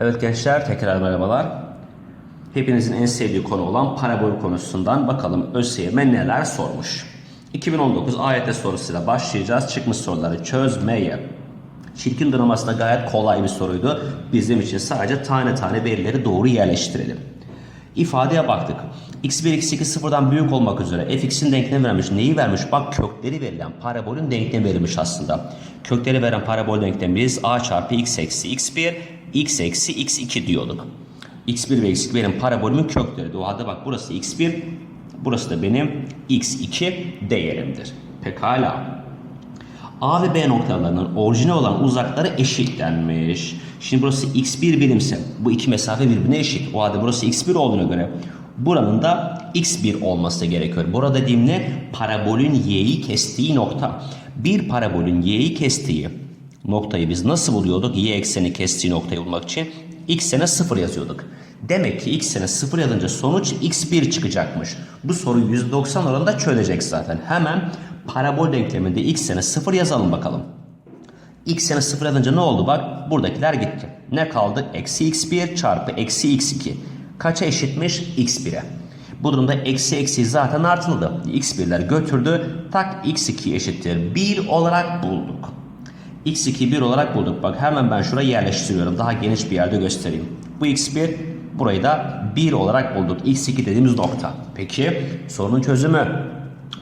Evet gençler tekrar merhabalar. Hepinizin en sevdiği konu olan parabol konusundan bakalım ÖSYM neler sormuş. 2019 AYT sorusuyla başlayacağız. Çıkmış soruları çözmeye. Çirkin dramasında gayet kolay bir soruydu. Bizim için sadece tane tane verileri doğru yerleştirelim. İfadeye baktık. X1 x2 sıfırdan büyük olmak üzere fx'in denklemi vermiş. Neyi vermiş? Bak kökleri verilen parabolün denklemi verilmiş aslında. Kökleri veren parabol denklemimiz a çarpı x eksi x1 x eksi x2 diyorduk. x1 ve x2 benim parabolümün kökleri. O halde bak burası x1 burası da benim x2 değerimdir. Pekala. A ve B noktalarının orijine olan uzakları eşitlenmiş. Şimdi burası x1 birimse bu iki mesafe birbirine eşit. O halde burası x1 olduğuna göre buranın da x1 olması gerekiyor. Burada dediğim ne? Parabolün y'yi kestiği nokta. Bir parabolün y'yi kestiği noktayı biz nasıl buluyorduk? Y ekseni kestiği noktayı bulmak için x sene 0 yazıyorduk. Demek ki x sene 0 yazınca sonuç x1 çıkacakmış. Bu soruyu %90 oranında çözecek zaten. Hemen parabol denkleminde x sene 0 yazalım bakalım. x sene 0 yazınca ne oldu bak? Buradakiler gitti. Ne kaldı? Eksi x1 çarpı eksi x2. Kaça eşitmiş? x1'e. Bu durumda eksi eksi zaten artıldı. x1'ler götürdü. Tak x2 eşittir 1 olarak bulduk. x2 1 olarak bulduk. Bak hemen ben şuraya yerleştiriyorum. Daha geniş bir yerde göstereyim. Bu x1 burayı da 1 olarak bulduk. x2 dediğimiz nokta. Peki sorunun çözümü.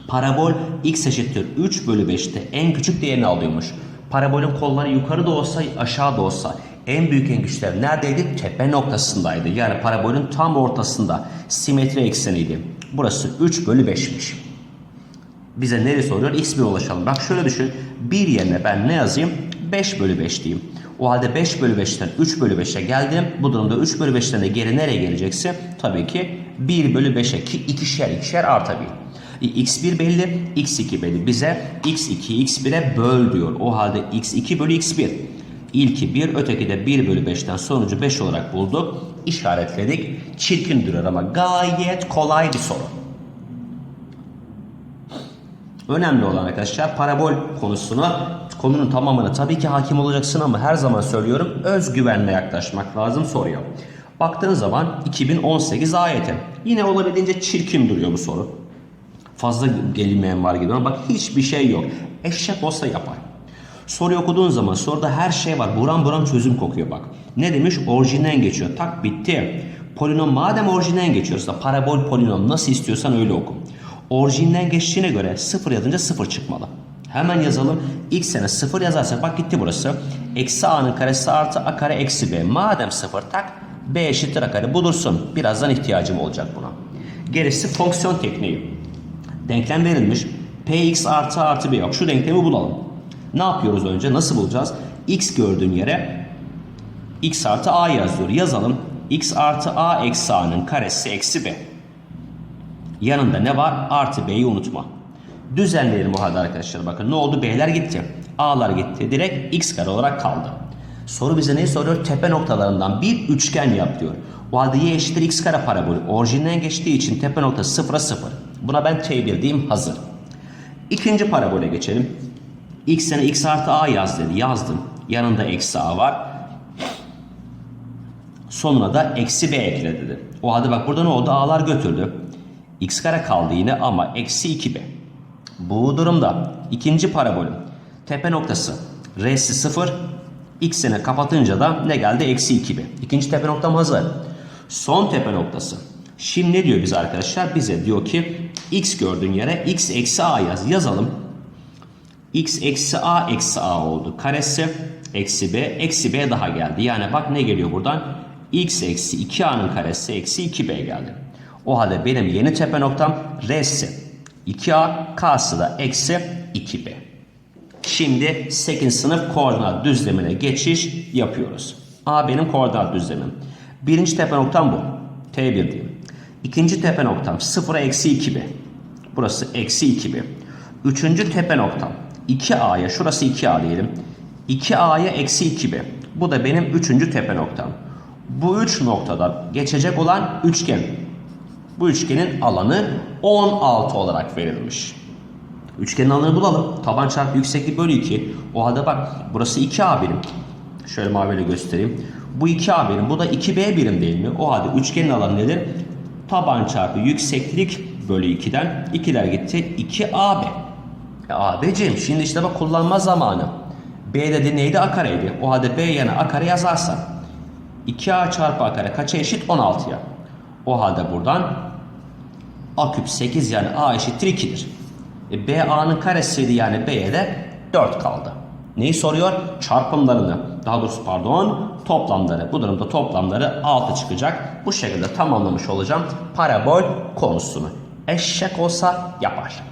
Parabol x eşittir 3 bölü 5'te en küçük değerini alıyormuş. Parabolün kolları yukarı da olsa aşağı da olsa en büyük en güçler neredeydi? Tepe noktasındaydı. Yani parabolün tam ortasında simetri ekseniydi. Burası 3 bölü 5'miş. Bize nereye soruyor? X1 ulaşalım. Bak şöyle düşün. 1 yerine ben ne yazayım? 5 bölü 5 diyeyim. O halde 5 bölü 5'ten 3 bölü 5'e geldim. Bu durumda 3 bölü 5'ten de geri nereye geleceksin? Tabii ki 1 bölü 5'e ki ikişer ikişer artabilir. x1 belli, x2 belli. Bize x2'yi x1'e böl diyor. O halde x2 bölü x1. İlki 1, öteki de 1 bölü 5'ten sonucu 5 olarak bulduk. İşaretledik. Çirkin duruyor ama gayet kolay bir soru. Önemli olan arkadaşlar parabol konusunu, konunun tamamını tabii ki hakim olacaksın ama her zaman söylüyorum özgüvenle yaklaşmak lazım soruya. Baktığın zaman 2018 ayeti. Yine olabildiğince çirkin duruyor bu soru. Fazla gelinmeyen var gibi ama bak hiçbir şey yok. Eşek olsa yapar. Soruyu okuduğun zaman soruda her şey var. Buram buram çözüm kokuyor bak. Ne demiş? Orijinden geçiyor. Tak bitti. Polinom madem orijinden geçiyorsa parabol polinom nasıl istiyorsan öyle oku. Orijinden geçtiğine göre 0 yazınca 0 çıkmalı. Hemen yazalım. X sene 0 yazarsak bak gitti burası. Eksi a'nın karesi artı a kare eksi b. Madem 0 tak b eşittir a kare bulursun. Birazdan ihtiyacım olacak buna. Gerisi fonksiyon tekniği. Denklem verilmiş. px artı artı b yok. Şu denklemi bulalım. Ne yapıyoruz önce? Nasıl bulacağız? x gördüğün yere x artı a yazıyor. Yazalım. x artı a eksi a'nın karesi eksi b. Yanında ne var? Artı b'yi unutma. Düzenleyelim bu halde arkadaşlar. Bakın ne oldu? B'ler gitti. A'lar gitti. Direkt x kare olarak kaldı. Soru bize ne soruyor? Tepe noktalarından bir üçgen yap diyor. O halde y eşittir x kare parabolü. Orijinden geçtiği için tepe noktası 0'a 0. Buna ben T1 diyeyim hazır. İkinci parabole geçelim. X sene x artı a yaz dedi. Yazdım. Yanında eksi a var. Sonuna da eksi b ekle dedi. O halde bak burada ne oldu? A'lar götürdü. x kare kaldı yine ama eksi 2b. Bu durumda ikinci parabolün tepe noktası r'si 0 x sene kapatınca da ne geldi? Eksi 2b. İkinci tepe noktam hazır. Son tepe noktası. Şimdi ne diyor bize arkadaşlar? Bize diyor ki x gördüğün yere x eksi a yaz. Yazalım. X eksi a eksi a oldu. Karesi eksi b eksi b daha geldi. Yani bak ne geliyor buradan? x eksi 2a'nın karesi eksi 2b geldi. O halde benim yeni tepe noktam r'si 2a k'sı da eksi 2b. Şimdi 8. sınıf koordinat düzlemine geçiş yapıyoruz. A benim koordinat düzlemim. Birinci tepe noktam bu. T1 diyeyim. İkinci tepe noktam 0'a eksi 2b. Burası eksi 2b. Üçüncü tepe noktam 2a'ya şurası 2a diyelim. 2a'ya eksi 2b. Bu da benim üçüncü tepe noktam. Bu üç noktada geçecek olan üçgen. Bu üçgenin alanı 16 olarak verilmiş. Üçgenin alanını bulalım. Taban çarpı yükseklik bölü 2. O halde bak burası 2a birim. Şöyle maviyle göstereyim. Bu 2A birim, bu da 2B birim değil mi? O halde üçgenin alanı nedir? Taban çarpı yükseklik bölü 2'den 2'ler gitti. 2AB. E AB'ciğim şimdi bak kullanma zamanı. B dedi neydi? A kareydi. O halde B yerine A kare yazarsan 2A çarpı A kare kaça eşit? 16'ya. O halde buradan A küp 8 yani A eşittir 2'dir. E, B A'nın karesiydi yani B'ye de 4 kaldı. Neyi soruyor? Çarpımlarını. Daha doğrusu pardon toplamları. Bu durumda toplamları 6 çıkacak. Bu şekilde tamamlamış olacağım parabol konusunu. Eşek olsa yapar.